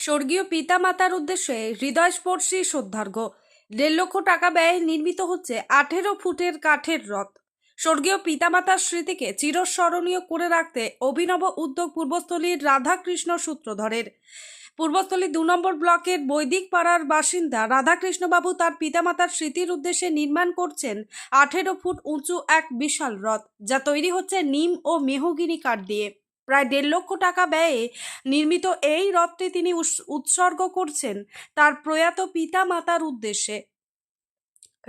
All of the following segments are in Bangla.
স্বর্গীয় পিতামাতার উদ্দেশ্যে হৃদয়স্পর্শী শ্রদ্ধার্ঘ দেড় লক্ষ টাকা ব্যয়ে নির্মিত হচ্ছে আঠেরো ফুটের কাঠের রথ। স্বর্গীয় পিতামাতার স্মৃতিকে চিরস্মরণীয় করে রাখতে অভিনব উদ্যোগ পূর্বস্থলীর রাধাকৃষ্ণ সূত্রধরের। পূর্বস্থলী দু নম্বর ব্লকের বৈদিক পাড়ার বাসিন্দা রাধাকৃষ্ণবাবু তার পিতামাতার স্মৃতির উদ্দেশ্যে নির্মাণ করছেন আঠেরো ফুট উঁচু এক বিশাল রথ, যা তৈরি হচ্ছে নিম ও মেহগিনি কাঠ দিয়ে। প্রায় দেড় লক্ষ টাকা ব্যয়ে নির্মিত এই রথটি তিনি উৎসর্গ করছেন তার প্রয়াত পিতা মাতার উদ্দেশ্যে।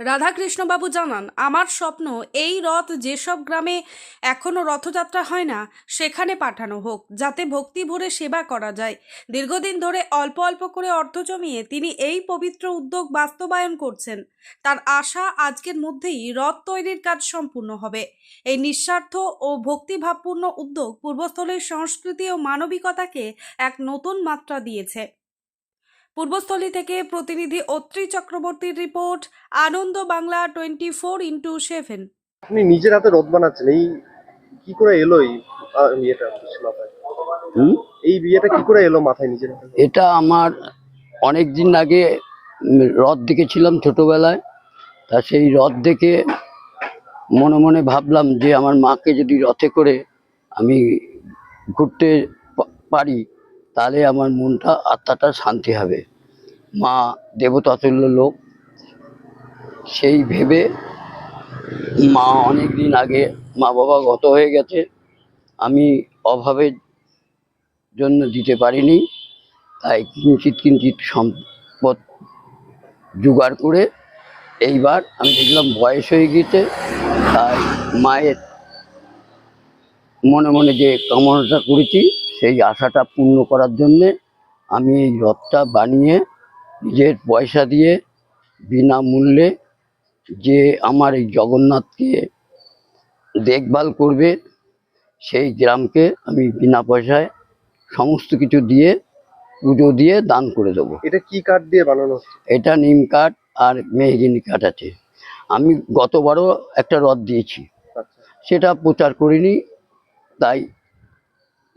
রাধাকৃষ্ণবাবু জানান, আমার স্বপ্ন এই রথ যেসব গ্রামে এখনও রথযাত্রা হয় না, সেখানে পাঠানো হোক, যাতে ভক্তি ভরে সেবা করা যায়। দীর্ঘদিন ধরে অল্প অল্প করে অর্থ জমিয়ে তিনি এই পবিত্র উদ্যোগ বাস্তবায়ন করছেন। তার আশা আজকের মধ্যেই রথ তৈরির কাজ সম্পূর্ণ হবে। এই নিঃস্বার্থ ও ভক্তিভাবপূর্ণ উদ্যোগ পূর্বস্থলের সংস্কৃতি ও মানবিকতাকে এক নতুন মাত্রা দিয়েছে। পূর্বস্থলী থেকে প্রতিনিধি অত্রি চক্রবর্তীর report Ananda Bangla twenty four into seven. আপনি নিজের হাতে রথ বানাচ্ছেন এই কি করে এলো এই বিয়েটা মাথায় এই বিয়েটা কি করে এলো মাথায় নিজের এটা আমার অনেক দিন আগে রথ দেখেছিলাম ছোটবেলায়। তা সেই রথ দেখে মনে মনে ভাবলাম যে আমার মাকে যদি রথে করে আমি ঘুরতে পারি তাহলে আমার মনটা, আত্মাটা শান্তি হবে। মা দেবতাতুল্য লোক, সেই ভেবে মা অনেক দিন আগে মা বাবা গত হয়ে গেছে, আমি অভাবের জন্য দিতে পারিনি, তাই কিঞ্চিত কিঞ্চিত সম্পদ জোগাড় করে এইবার আমি দেখলাম বয়স হয়ে গিয়েছে, তাই মায়ের মনে মনে যে কামনাটা করেছি সেই আশাটা পূর্ণ করার জন্যে আমি এই রথটা বানিয়ে নিজের পয়সা দিয়ে বিনামূল্যে যে আমার এই জগন্নাথকে দেখভাল করবে সেই গ্রামকে আমি বিনা পয়সায় সমস্ত কিছু দিয়ে পুজো দিয়ে দান করে দেবো। এটা কি কাঠ দিয়ে বানানো এটা নিম কাঠ আর মেহগিনি কাঠ আছে। আমি গতবারও একটা রথ দিয়েছি। আচ্ছা। সেটা প্রচার করিনি তাই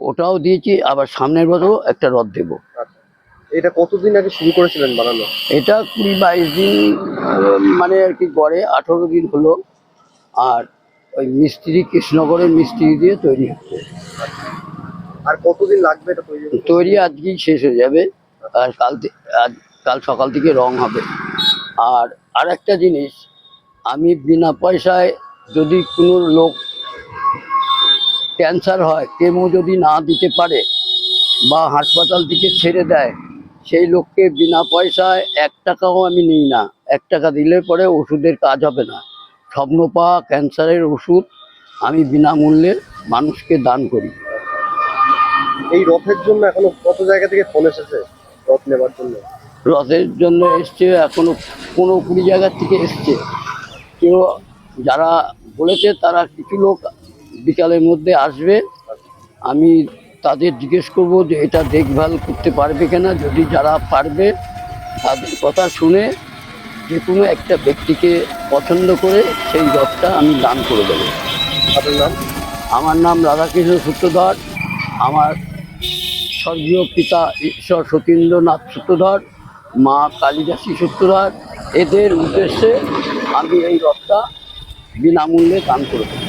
ওটাও দিয়েছি আবার সামনের বছরও একটা রথ দেব। আচ্ছা। এটা কতদিন আগে শুরু করেছিলেন বানানো? এটা কুড়ি বাইশ দিন মানে আর কি গড়ে আঠেরো দিন হলো আর ওই মিস্ত্রি কৃষ্ণগড়ের মিস্ত্রি দিয়ে তৈরি হচ্ছে। আর কতদিন লাগবে এটা তৈরি তৈরি আজকেই শেষ হয়ে যাবে আর কাল আজ কাল সকাল থেকে রং হবে। আর আর একটা জিনিস আমি বিনা পয়সায় যদি কোনো লোক ক্যান্সার হয় কেমো যদি না দিতে পারে বা হাসপাতাল থেকে ছেড়ে দেয় সেই লোককে বিনা পয়সায় এক টাকাও আমি নিই না। এক টাকা দিলে পরে ওষুধের কাজ হবে না। স্বপ্ন পাওয়া ক্যান্সারের ওষুধ আমি বিনামূল্যে মানুষকে দান করি। এই রথের জন্য এখনও কত জায়গা থেকে ফোন এসেছে রথ নেবার জন্য? রথের জন্য এসছে এখনও পনেরো কুড়ি জায়গার থেকে এসছে। কেউ যারা বলেছে তারা কিছু লোক বিকালের মধ্যে আসবে। আমি তাদের জিজ্ঞেস করব যে এটা দেখভাল করতে পারবে কিনা। যদি যারা পারবে তাদের কথা শুনে যে কোনো একটা ব্যক্তিকে পছন্দ করে সেই রথটা আমি দান করে দেবো। আপনার নাম? আমার নাম রাধাকৃষ্ণ সূত্রধর। আমার স্বর্গীয় পিতা ঈশ্বর সতীন্দ্রনাথ সূত্রধর মা কালিদাসী সূত্রধর। এদের উদ্দেশ্যে আমি এই রথটা বিনামূল্যে দান করে দেবো।